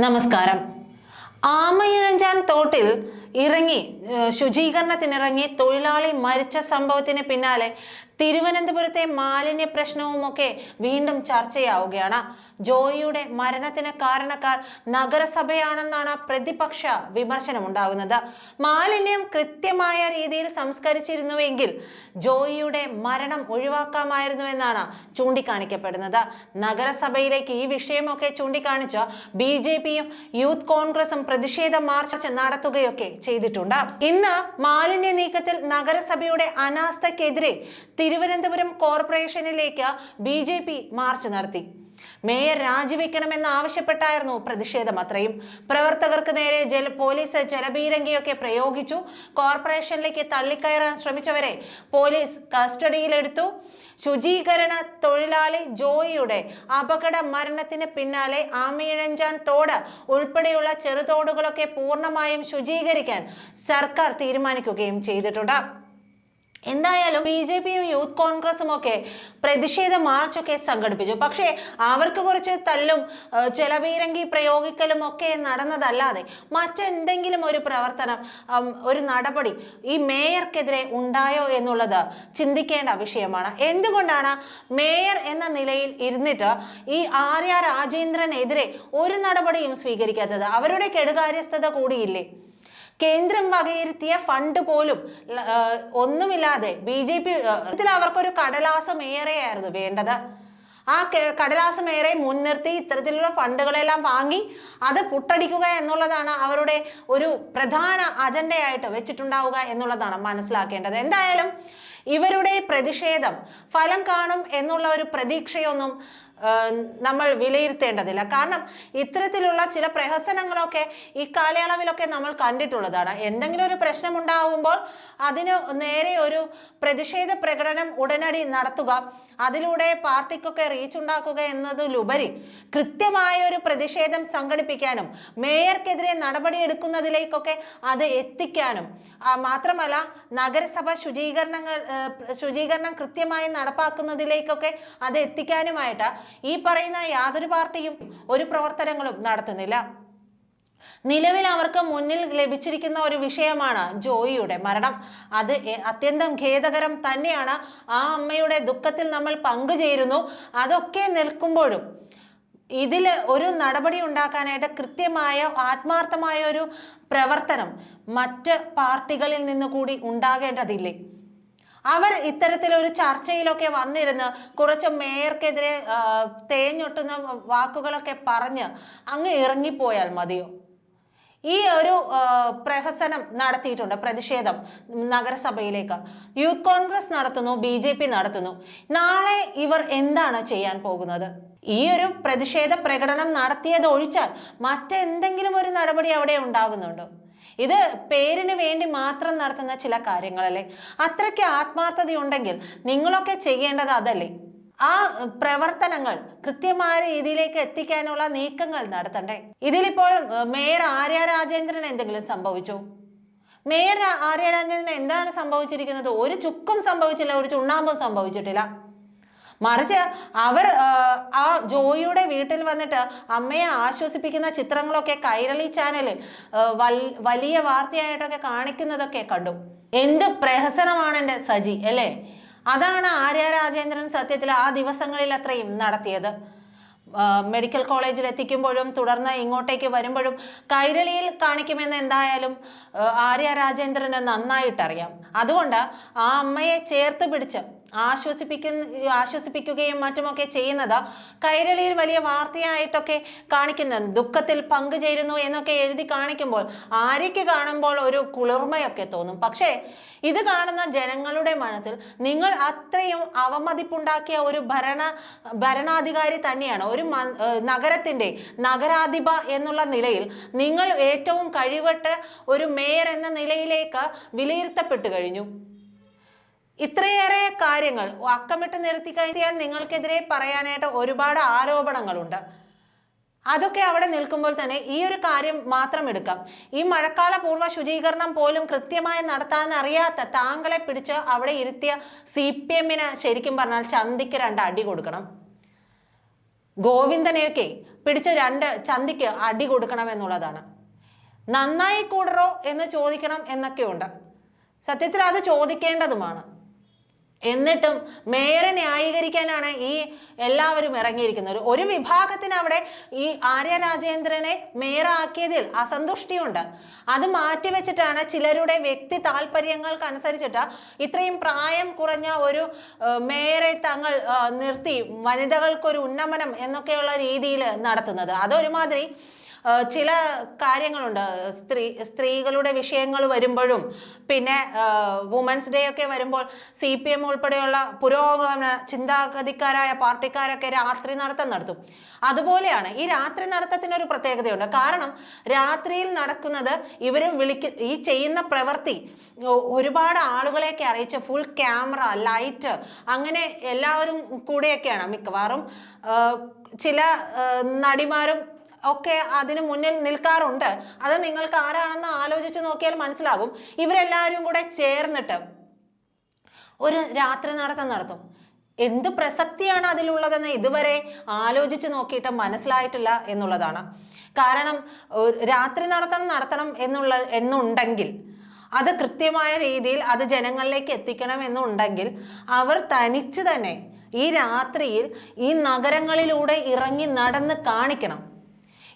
നമസ്കാരം. ആമയിഴഞ്ചാൻ തോട്ടിൽ ഇറങ്ങി ശുചീകരണത്തിനിറങ്ങി തൊഴിലാളി മരിച്ച സംഭവത്തിന് പിന്നാലെ തിരുവനന്തപുരത്തെ മാലിന്യ പ്രശ്നവുമൊക്കെ വീണ്ടും ചർച്ചയാവുകയാണ്. ജോയിയുടെ മരണത്തിന് കാരണക്കാർ നഗരസഭയാണെന്നാണ് പ്രതിപക്ഷ വിമർശനമുണ്ടാകുന്നത്. മാലിന്യം കൃത്യമായ രീതിയിൽ സംസ്കരിച്ചിരുന്നുവെങ്കിൽ ജോയിയുടെ മരണം ഒഴിവാക്കാമായിരുന്നുവെന്നാണ് ചൂണ്ടിക്കാണിക്കപ്പെടുന്നത്. നഗരസഭയിലേക്ക് ഈ വിഷയമൊക്കെ ചൂണ്ടിക്കാണിച്ച് ബി ജെ പിയും യൂത്ത് കോൺഗ്രസും പ്രതിഷേധ മാർച്ച് നടത്തുകയൊക്കെ ചെയ്തിട്ടുണ്ട്. ഇന്ന് മാലിന്യ നീക്കത്തിൽ നഗരസഭയുടെ അനാസ്ഥക്കെതിരെ തിരുവനന്തപുരം കോർപ്പറേഷനിലേക്ക് ബി മാർച്ച് നടത്തി. മേയർ രാജിവെക്കണമെന്ന് ആവശ്യപ്പെട്ടായിരുന്നു പ്രതിഷേധം. അത്രയും പ്രവർത്തകർക്ക് നേരെ ജല പോലീസ് ജലബീരങ്കിയൊക്കെ പ്രയോഗിച്ചു. കോർപ്പറേഷനിലേക്ക് തള്ളിക്കയറാൻ ശ്രമിച്ചവരെ പോലീസ് കസ്റ്റഡിയിലെടുത്തു. ശുചീകരണ തൊഴിലാളി ജോയിയുടെ അപകട മരണത്തിന് പിന്നാലെ ആമയിഴഞ്ചാൻ തോട് ഉൾപ്പെടെയുള്ള ചെറുതോടുകളൊക്കെ പൂർണമായും ശുചീകരിക്കാൻ സർക്കാർ തീരുമാനിക്കുകയും ചെയ്തിട്ടുണ്ട്. എന്തായാലും ബി ജെ പിയും യൂത്ത് കോൺഗ്രസും ഒക്കെ പ്രതിഷേധ മാർച്ചൊക്കെ സംഘടിപ്പിച്ചു. പക്ഷേ അവർക്ക് കുറച്ച് തല്ലും ചിലവീരങ്കി പ്രയോഗിക്കലും ഒക്കെ നടന്നതല്ലാതെ മറ്റെന്തെങ്കിലും ഒരു പ്രവർത്തനം ഒരു നടപടി ഈ മേയർക്കെതിരെ ഉണ്ടായോ എന്നുള്ളത് ചിന്തിക്കേണ്ട വിഷയമാണ്. എന്തുകൊണ്ടാണ് മേയർ എന്ന നിലയിൽ ഇരുന്നിട്ട് ഈ ആര്യ രാജേന്ദ്രനെതിരെ ഒരു നടപടിയും സ്വീകരിക്കാത്തത്? അവരുടെ കെടുകാര്യസ്ഥത കൂടിയില്ലേ? കേന്ദ്രം വകയിരുത്തിയ ഫണ്ട് പോലും ഒന്നുമില്ലാതെ ബി ജെ പി അവർക്കൊരു കടലാസം ഏറെയായിരുന്നു വേണ്ടത്. ആ കടലാസം ഏറെ മുൻനിർത്തി ഇത്തരത്തിലുള്ള ഫണ്ടുകളെല്ലാം വാങ്ങി അത് പുട്ടടിക്കുക എന്നുള്ളതാണ് അവരുടെ ഒരു പ്രധാന അജണ്ടയായിട്ട് വെച്ചിട്ടുണ്ടാവുക എന്നുള്ളതാണ് മനസ്സിലാക്കേണ്ടത്. എന്തായാലും ഇവരുടെ പ്രതിഷേധം ഫലം കാണും എന്നുള്ള ഒരു പ്രതീക്ഷയൊന്നും നമ്മൾ വിലയിരുത്തേണ്ടതില്ല. കാരണം ഇത്തരത്തിലുള്ള ചില പ്രഹസനങ്ങളൊക്കെ ഈ കാലയളവിലൊക്കെ നമ്മൾ കണ്ടിട്ടുള്ളതാണ്. എന്തെങ്കിലും ഒരു പ്രശ്നം ഉണ്ടാവുമ്പോൾ അതിന് നേരെ ഒരു പ്രതിഷേധ പ്രകടനം ഉടനടി നടത്തുക അതിലൂടെ പാർട്ടിക്കൊക്കെ റീച്ച് ഉണ്ടാക്കുക എന്നതിലുപരി കൃത്യമായ ഒരു പ്രതിഷേധം സംഘടിപ്പിക്കാനും മേയർക്കെതിരെ നടപടിയെടുക്കുന്നതിലേക്കൊക്കെ അത് എത്തിക്കാനും മാത്രമല്ല നഗരസഭ ശുചീകരണങ്ങൾ ശുചീകരണം കൃത്യമായി നടപ്പാക്കുന്നതിലേക്കൊക്കെ അത് എത്തിക്കാനുമായിട്ട് ഈ പറയുന്ന യാതൊരു പാർട്ടിയും ഒരു പ്രവർത്തനങ്ങളും നടത്തുന്നില്ല. നിലവിൽ അവർക്ക് മുന്നിൽ ലഭിച്ചിരിക്കുന്ന ഒരു വിഷയമാണ് ജോയിയുടെ മരണം. അത് അത്യന്തം ഖേദകരം തന്നെയാണ്. ആ അമ്മയുടെ ദുഃഖത്തിൽ നമ്മൾ പങ്കുചേരുന്നു. അതൊക്കെ നിൽക്കുമ്പോഴും ഇതിൽ ഒരു നടപടി ഉണ്ടാക്കാനായിട്ട് കൃത്യമായ ആത്മാർത്ഥമായ ഒരു പ്രവർത്തനം മറ്റ് പാർട്ടികളിൽ നിന്ന് കൂടി ഉണ്ടാകേണ്ടതില്ലേ? അവർ ഇത്തരത്തിലൊരു ചർച്ചയിലൊക്കെ വന്നിരുന്ന് കുറച്ച് മേയർക്കെതിരെ തേഞ്ഞൊട്ടുന്ന വാക്കുകളൊക്കെ പറഞ്ഞ് അങ്ങ് ഇറങ്ങിപ്പോയാൽ മതിയോ? ഈ ഒരു പ്രഹസനം നടത്തിയിട്ടുണ്ട് പ്രതിഷേധം നഗരസഭയിലേക്ക്. യൂത്ത് കോൺഗ്രസ് നടത്തുന്നു ബി ജെ പി നടത്തുന്നു. നാളെ ഇവർ എന്താണ് ചെയ്യാൻ പോകുന്നത്? ഈ ഒരു പ്രതിഷേധ പ്രകടനം നടത്തിയത് ഒഴിച്ചാൽ മറ്റെന്തെങ്കിലും ഒരു നടപടി അവിടെ ഉണ്ടാകുന്നുണ്ടോ? ഇത് പേരിന് വേണ്ടി മാത്രം നടത്തുന്ന ചില കാര്യങ്ങളല്ലേ? അത്രയ്ക്ക് ആത്മാർത്ഥതയുണ്ടെങ്കിൽ നിങ്ങളൊക്കെ ചെയ്യേണ്ടത് അതല്ലേ? ആ പ്രവർത്തനങ്ങൾ കൃത്യമായ രീതിയിലേക്ക് എത്തിക്കാനുള്ള നീക്കങ്ങൾ നടത്തണ്ടേ? ഇതിലിപ്പോൾ മേയർ ആര്യ രാജേന്ദ്രൻ എന്തെങ്കിലും സംഭവിച്ചു? മേയർ ആര്യ രാജേന്ദ്രൻ എന്താണ് സംഭവിച്ചിരിക്കുന്നത്? ഒരു ചുക്കും സംഭവിച്ചില്ല ഒരു ചുണ്ണാമ്പും സംഭവിച്ചിട്ടില്ല. മറിച്ച് അവർ ആ, ജോയിയുടെ വീട്ടിൽ വന്നിട്ട് അമ്മയെ ആശ്വസിപ്പിക്കുന്ന ചിത്രങ്ങളൊക്കെ കൈരളി ചാനലിൽ വലിയ വാർത്തയായിട്ടൊക്കെ കാണിക്കുന്നതൊക്കെ കണ്ടു. എന്ത് പ്രഹസനമാണ് എന്റെ സജി അല്ലേ? അതാണ് ആര്യ രാജേന്ദ്രൻ സത്യത്തിൽ ആ ദിവസങ്ങളിൽ അത്രയും നടത്തിയത്. മെഡിക്കൽ കോളേജിൽ എത്തിക്കുമ്പോഴും തുടർന്ന് ഇങ്ങോട്ടേക്ക് വരുമ്പോഴും കൈരളിയിൽ കാണിക്കുമെന്ന് എന്തായാലും ആര്യ രാജേന്ദ്രന് നന്നായിട്ടറിയാം. അതുകൊണ്ട് ആ അമ്മയെ ചേർത്ത് പിടിച്ച് ആശ്വസിപ്പിക്കുന്ന ആശ്വസിപ്പിക്കുകയും മറ്റുമൊക്കെ ചെയ്യുന്നത് കൈരളിയിൽ വലിയ വാർത്തയായിട്ടൊക്കെ കാണിക്കുന്ന. ദുഃഖത്തിൽ പങ്കുചേരുന്നു എന്നൊക്കെ എഴുതി കാണിക്കുമ്പോൾ ആര്യയ്ക്ക് കാണുമ്പോൾ ഒരു കുളിർമയൊക്കെ തോന്നും. പക്ഷേ ഇത് കാണുന്ന ജനങ്ങളുടെ മനസ്സിൽ നിങ്ങൾ അത്രയും അവമതിപ്പുണ്ടാക്കിയ ഒരു ഭരണ ഭരണാധികാരി തന്നെയാണ്. ഒരു നഗരത്തിന്റെ നഗരാധിപ എന്നുള്ള നിലയിൽ നിങ്ങൾ ഏറ്റവും കഴിവട്ട് ഒരു മേയർ എന്ന നിലയിലേക്ക് വിലയിരുത്തപ്പെട്ടു കഴിഞ്ഞു. ഇത്രയേറെ കാര്യങ്ങൾ അക്കമിട്ട് നിർത്തി കഴിഞ്ഞാൽ നിങ്ങൾക്കെതിരെ പറയാനായിട്ട് ഒരുപാട് ആരോപണങ്ങളുണ്ട്. അതൊക്കെ അവിടെ നിൽക്കുമ്പോൾ തന്നെ ഈ ഒരു കാര്യം മാത്രം എടുക്കാം. ഈ മഴക്കാല പൂർവ ശുചീകരണം പോലും കൃത്യമായി നടത്താൻ അറിയാത്ത താങ്കളെ പിടിച്ച് അവിടെ ഇരുത്തിയ സി പി എമ്മിന് ശരിക്കും പറഞ്ഞാൽ ചന്തിക്ക് രണ്ട് അടി കൊടുക്കണം. ഗോവിന്ദനെയൊക്കെ പിടിച്ച് രണ്ട് ചന്തിക്ക് അടി കൊടുക്കണം എന്നുള്ളതാണ്. നന്നായി കൂടറോ എന്ന് ചോദിക്കണം എന്നൊക്കെയുണ്ട്. സത്യത്തിൽ അത് ചോദിക്കേണ്ടതുമാണ്. എന്നിട്ടും മേയറെ ന്യായീകരിക്കാനാണ് ഈ എല്ലാവരും ഇറങ്ങിയിരിക്കുന്നത്. ഒരു- വിഭാഗത്തിന് അവിടെ ഈ ആര്യ രാജേന്ദ്രനെ മേയറാക്കിയതിൽ അസന്തുഷ്ടിയുണ്ട്. അത് മാറ്റിവെച്ചിട്ടാണ് ചിലരുടെ വ്യക്തി താല്പര്യങ്ങൾക്കനുസരിച്ചിട്ട് ഇത്രയും പ്രായം കുറഞ്ഞ ഒരു മേയറെ തങ്ങൾ നിർത്തി. വനിതകൾക്കൊരു ഉന്നമനം എന്നൊക്കെയുള്ള രീതിയിൽ നടത്തുന്നത്. അതൊരുമാതിരി ചില കാര്യങ്ങളുണ്ട്. സ്ത്രീ സ്ത്രീകളുടെ വിഷയങ്ങൾ വരുമ്പോഴും പിന്നെ വുമൻസ് ഡേ ഒക്കെ വരുമ്പോൾ സി പി എം ഉൾപ്പെടെയുള്ള പുരോഗമന ചിന്താഗതിക്കാരായ പാർട്ടിക്കാരൊക്കെ രാത്രി നടത്തം നടത്തും. അതുപോലെയാണ് ഈ രാത്രി നടത്തത്തിനൊരു പ്രത്യേകതയുണ്ട്. കാരണം രാത്രിയിൽ നടക്കുന്നത് ഇവർ വിളിക്ക ഈ ചെയ്യുന്ന പ്രവൃത്തി ഒരുപാട് ആളുകളെയൊക്കെ അറിയിച്ച് ഫുൾ ക്യാമറ ലൈറ്റ് അങ്ങനെ എല്ലാവരും കൂടെയൊക്കെയാണ് മിക്കവാറും. ചില നടിമാരും ഒക്കെ അതിന് മുന്നിൽ നിൽക്കാറുണ്ട്. അത് നിങ്ങൾക്ക് ആരാണെന്ന് ആലോചിച്ച് നോക്കിയാൽ മനസ്സിലാകും. ഇവരെല്ലാവരും കൂടെ ചേർന്നിട്ട് ഒരു രാത്രി നടത്തം നടത്തും. എന്ത് പ്രസക്തിയാണ് അതിലുള്ളതെന്ന് ഇതുവരെ ആലോചിച്ച് നോക്കിയിട്ട് മനസ്സിലായിട്ടില്ല എന്നുള്ളതാണ്. കാരണം രാത്രി നടത്തം നടത്തണം എന്നുള്ള എന്നുണ്ടെങ്കിൽ അത് കൃത്യമായ രീതിയിൽ അത് ജനങ്ങളിലേക്ക് എത്തിക്കണം എന്നുണ്ടെങ്കിൽ അവർ തനിച്ച് തന്നെ ഈ രാത്രിയിൽ ഈ നഗരങ്ങളിലൂടെ ഇറങ്ങി നടന്ന് കാണിക്കണം.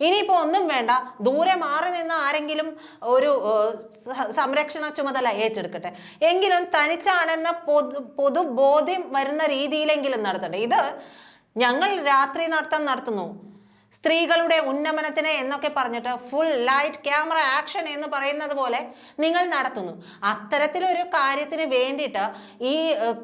ഇനിയിപ്പോൾ ഒന്നും വേണ്ട. ദൂരെ മാറി നിന്ന് ആരെങ്കിലും ഒരു സംരക്ഷണ ചുമതല ഏറ്റെടുക്കട്ടെ. എങ്കിലും തനിച്ചാണെന്ന പൊതു പൊതുബോധ്യം വരുന്ന രീതിയിലെങ്കിലും നടത്തട്ടെ. ഇത് ഞങ്ങൾ രാത്രി നടത്തം നടത്തുന്നു. സ്ത്രീകളുടെ ഉന്നമനത്തിന് എന്നൊക്കെ പറഞ്ഞിട്ട് ഫുൾ ലൈറ്റ് ക്യാമറ ആക്ഷൻ എന്ന് പറയുന്നത് പോലെ നിങ്ങൾ നടത്തുന്നു. അത്തരത്തിലൊരു കാര്യത്തിന് വേണ്ടിയിട്ട് ഈ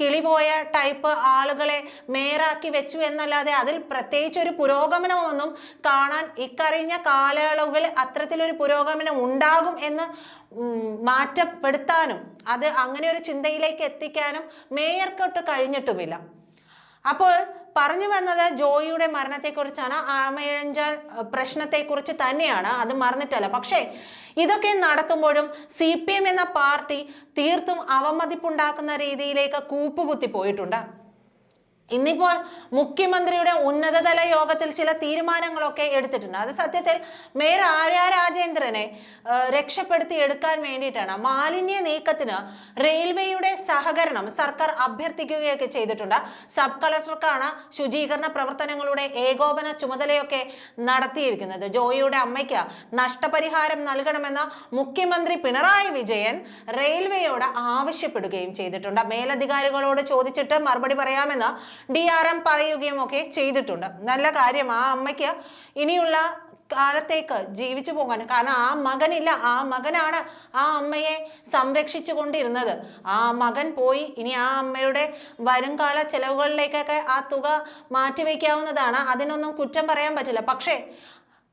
കിളിപോയ ടൈപ്പ് ആളുകളെ മേറാക്കി വെച്ചു എന്നല്ലാതെ അതിൽ പ്രത്യേകിച്ച് ഒരു പുരോഗമനമൊന്നും കാണാൻ ഇക്കറിഞ്ഞ കാലയളവിൽ അത്തരത്തിലൊരു പുരോഗമനം ഉണ്ടാകും എന്ന് മാറ്റപ്പെടുത്താനും അത് അങ്ങനെ ഒരു ചിന്തയിലേക്ക് എത്തിക്കാനും മേയർക്കൊട്ട് കഴിഞ്ഞിട്ടുമില്ല. അപ്പോൾ പറഞ്ഞു വന്നത് ജോയിയുടെ മരണത്തെക്കുറിച്ചാണ്. ആമയിഴഞ്ചാൽ പ്രശ്നത്തെക്കുറിച്ച് തന്നെയാണ്. അത് മറന്നിട്ടല്ല. പക്ഷേ ഇതൊക്കെ നടത്തുമ്പോഴും സി പി എം എന്ന പാർട്ടി തീർത്തും അവമതിപ്പുണ്ടാക്കുന്ന രീതിയിലേക്ക് കൂപ്പുകുത്തി പോയിട്ടുണ്ട്. ഇന്നിപ്പോൾ മുഖ്യമന്ത്രിയുടെ ഉന്നതതല യോഗത്തിൽ ചില തീരുമാനങ്ങളൊക്കെ എടുത്തിട്ടുണ്ട്. അത് സത്യത്തിൽ മേയർ ആര്യ രാജേന്ദ്രനെ രക്ഷപ്പെടുത്തി എടുക്കാൻ വേണ്ടിയിട്ടാണ്. മാലിന്യ നീക്കത്തിന് റെയിൽവേയുടെ സഹകരണം സർക്കാർ അഭ്യർത്ഥിക്കുകയൊക്കെ ചെയ്തിട്ടുണ്ട്. സബ് കളക്ടർക്കാണ് ശുചീകരണ പ്രവർത്തനങ്ങളുടെ ഏകോപന ചുമതലയൊക്കെ നടത്തിയിരിക്കുന്നത്. ജോയിയുടെ അമ്മയ്ക്ക് നഷ്ടപരിഹാരം നൽകണമെന്ന് മുഖ്യമന്ത്രി പിണറായി വിജയൻ റെയിൽവേയോട് ആവശ്യപ്പെടുകയും ചെയ്തിട്ടുണ്ട്. മേലധികാരികളോട് ചോദിച്ചിട്ട് മറുപടി പറയാമെന്ന് ഡി ആർ എം പറയുകയും ഒക്കെ ചെയ്തിട്ടുണ്ട്. നല്ല കാര്യം ആ അമ്മയ്ക്ക് ഇനിയുള്ള കാലത്തേക്ക് ജീവിച്ചു പോകാൻ കാരണം ആ മകനില്ല ആ മകനാണ് ആ അമ്മയെ സംരക്ഷിച്ചു കൊണ്ടിരുന്നത് ആ മകൻ പോയി ഇനി ആ അമ്മയുടെ വരുംകാല ചെലവുകളിലേക്കൊക്കെ ആ തുക മാറ്റിവെക്കാവുന്നതാണ്. അതിനൊന്നും കുറ്റം പറയാൻ പറ്റില്ല. പക്ഷേ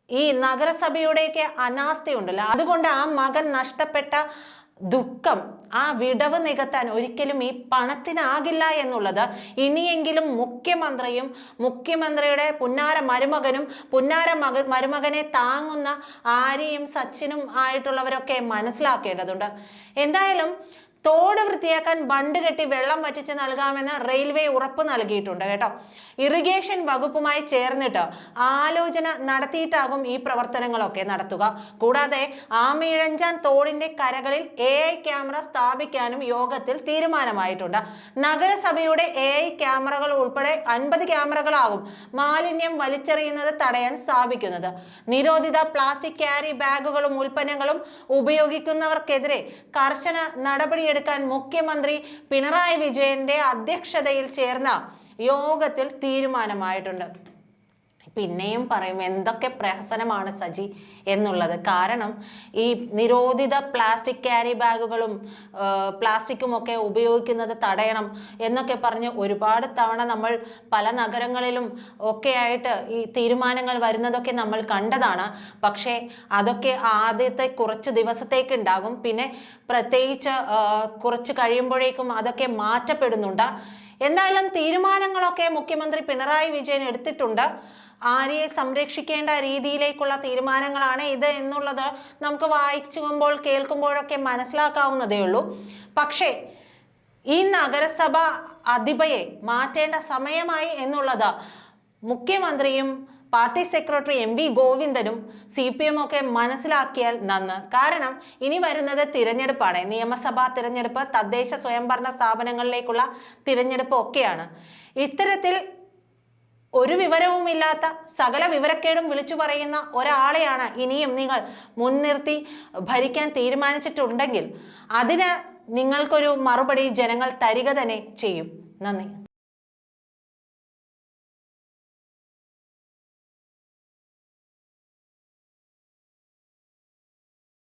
ഈ നഗരസഭയുടെയൊക്കെ അനാസ്ഥയുണ്ടല്ലോ. അതുകൊണ്ട് ആ മകൻ നഷ്ടപ്പെട്ട ദുഃഖം ആ വിടവ് നികത്താൻ ഒരിക്കലും ഈ പണത്തിനാകില്ല എന്നുള്ളത് ഇനിയെങ്കിലും മുഖ്യമന്ത്രിയും മുഖ്യമന്ത്രിയുടെ പുന്നാര മരുമകനും പുന്നാര മക മരുമകനെ താങ്ങുന്ന ആര്യയും സച്ചിനും ആയിട്ടുള്ളവരൊക്കെ മനസ്സിലാക്കേണ്ടതുണ്ട്. എന്തായാലും തോട് വൃത്തിയാക്കാൻ ബണ്ട് കെട്ടി വെള്ളം വറ്റിച്ച് നൽകാമെന്ന് റെയിൽവേ ഉറപ്പ് നൽകിയിട്ടുണ്ട് കേട്ടോ. ഇറിഗേഷൻ വകുപ്പുമായി ചേർന്നിട്ട് ആലോചന നടത്തിയിട്ടാകും ഈ പ്രവർത്തനങ്ങളൊക്കെ നടത്തുക. കൂടാതെ ആമയിഴഞ്ചാൻ തോടിന്റെ കരകളിൽ എ ഐ ക്യാമറ സ്ഥാപിക്കാനും യോഗത്തിൽ തീരുമാനമായിട്ടുണ്ട്. നഗരസഭയുടെ എ ഐ ക്യാമറകൾ ഉൾപ്പെടെ അൻപത് ക്യാമറകളാകും മാലിന്യം വലിച്ചെറിയുന്നത് തടയാൻ സ്ഥാപിക്കുന്നത്. നിരോധിത പ്ലാസ്റ്റിക് ക്യാരി ബാഗുകളും ഉൽപ്പന്നങ്ങളും ഉപയോഗിക്കുന്നവർക്കെതിരെ കർശന നടപടിയെടുക്കാൻ മുഖ്യമന്ത്രി പിണറായി വിജയന്റെ അധ്യക്ഷതയിൽ ചേർന്ന യോഗത്തിൽ തീരുമാനമായിട്ടുണ്ട്. പിന്നെയും പറയും എന്തൊക്കെ പ്രഹസനമാണ് സജി എന്നുള്ളത്. കാരണം ഈ നിരോധിത പ്ലാസ്റ്റിക് ക്യാരി ബാഗുകളും പ്ലാസ്റ്റിക്കും ഒക്കെ ഉപയോഗിക്കുന്നത് തടയണം എന്നൊക്കെ പറഞ്ഞ് ഒരുപാട് തവണ നമ്മൾ പല നഗരങ്ങളിലും ഒക്കെയായിട്ട് ഈ തീരുമാനങ്ങൾ വരുന്നതൊക്കെ നമ്മൾ കണ്ടതാണ്. പക്ഷേ അതൊക്കെ ആദ്യത്തെ കുറച്ച് ദിവസത്തേക്ക് ഉണ്ടാകും. പിന്നെ പ്രത്യേകിച്ച് കുറച്ച് കഴിയുമ്പോഴേക്കും അതൊക്കെ മാറ്റപ്പെടുന്നുണ്ട്. എന്തായാലും തീരുമാനങ്ങളൊക്കെ മുഖ്യമന്ത്രി പിണറായി വിജയൻ എടുത്തിട്ടുണ്ട്. ആര്യയെ സംരക്ഷിക്കേണ്ട രീതിയിലേക്കുള്ള തീരുമാനങ്ങളാണ് ഇത് എന്നുള്ളത് നമുക്ക് വായിക്കുമ്പോൾ കേൾക്കുമ്പോഴൊക്കെ മനസ്സിലാക്കാവുന്നതേ ഉള്ളൂ. പക്ഷേ ഈ നഗരസഭ അധിപയെ മാറ്റേണ്ട സമയമായി എന്നുള്ളത് മുഖ്യമന്ത്രിയും പാർട്ടി സെക്രട്ടറി എം വി ഗോവിന്ദനും സി പി എം ഒക്കെ മനസ്സിലാക്കിയാൽ നന്ന്. കാരണം ഇനി വരുന്നത് തിരഞ്ഞെടുപ്പാണ്. നിയമസഭാ തിരഞ്ഞെടുപ്പ് തദ്ദേശ സ്വയംഭരണ സ്ഥാപനങ്ങളിലേക്കുള്ള തിരഞ്ഞെടുപ്പ് ഒക്കെയാണ്. ഇത്തരത്തിൽ ഒരു വിവരവുമില്ലാത്ത സകല വിവരക്കേടും വിളിച്ചു പറയുന്ന ഒരാളെയാണ് ഇനിയും നിങ്ങൾ മുൻനിർത്തി ഭരിക്കാൻ തീരുമാനിച്ചിട്ടുണ്ടെങ്കിൽ അതിന് നിങ്ങൾക്കൊരു മറുപടി ജനങ്ങൾ തരിക തന്നെ ചെയ്യും. നന്ദി.